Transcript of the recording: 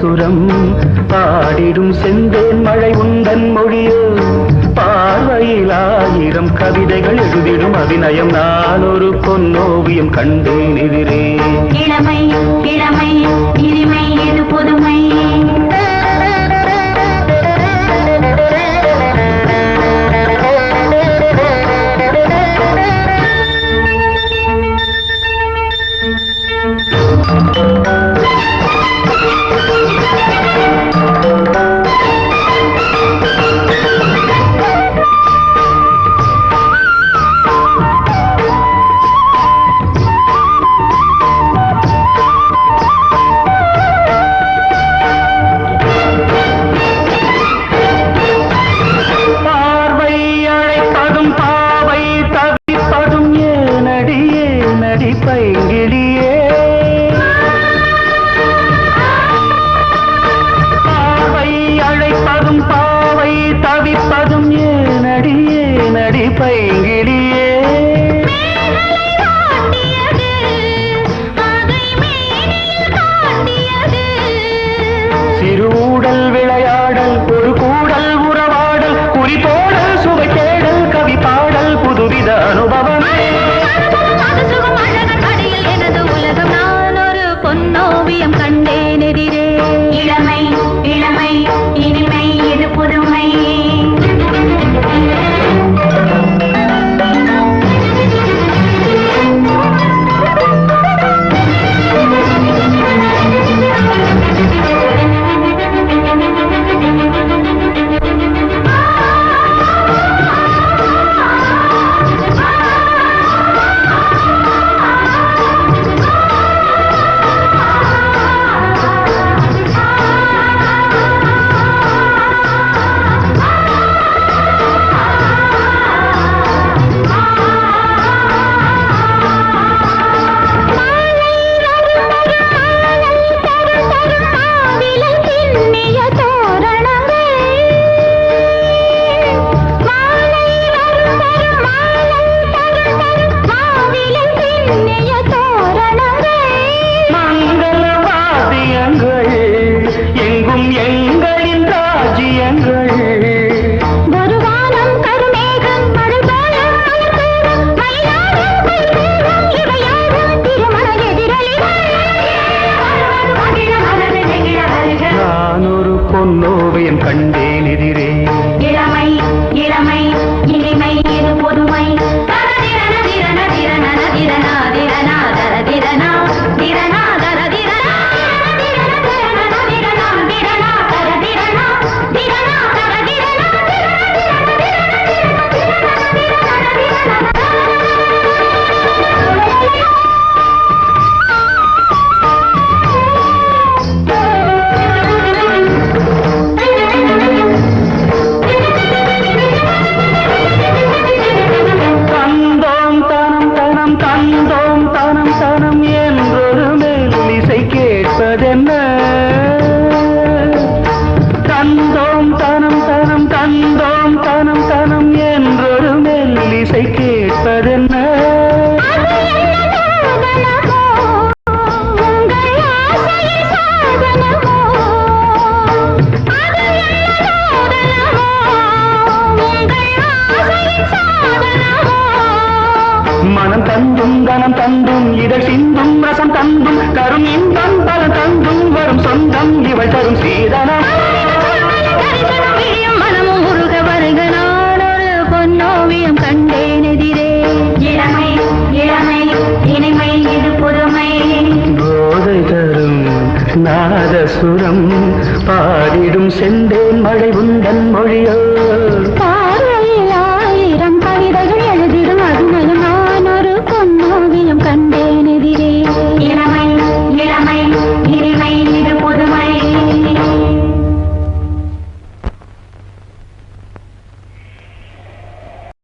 சுரம் பாடிடும் செந்தேன் மழை உந்தன் மொழியோ. பார்வையில் ஆயிரம் கவிதைகள் எழுதிடும் அபிநயம். நான் ஒரு பொன்னோவியம் கண்டேன் எதிரே. இளமை இளமை ஓவியம் கண்டேன் எதிரே. இளமை இளமை மனம் தந்தும் கனம் தந்தும் இதழ் சிந்தும் ரசம் தந்தும் கரும் இன்பம் பல தந்தும் வரும் சொந்தம் இவள் தரும் சீதனம். மனமும் முருக வருக நான் ஒரு பொன்னோவியம் கண்டேன் எதிரே இளமை இளமை இனிமை இது புதுமை. போதை தரும் நாதசுரம் பாடிடும் செந்தேன் மழை உந்தன் மொழியோ.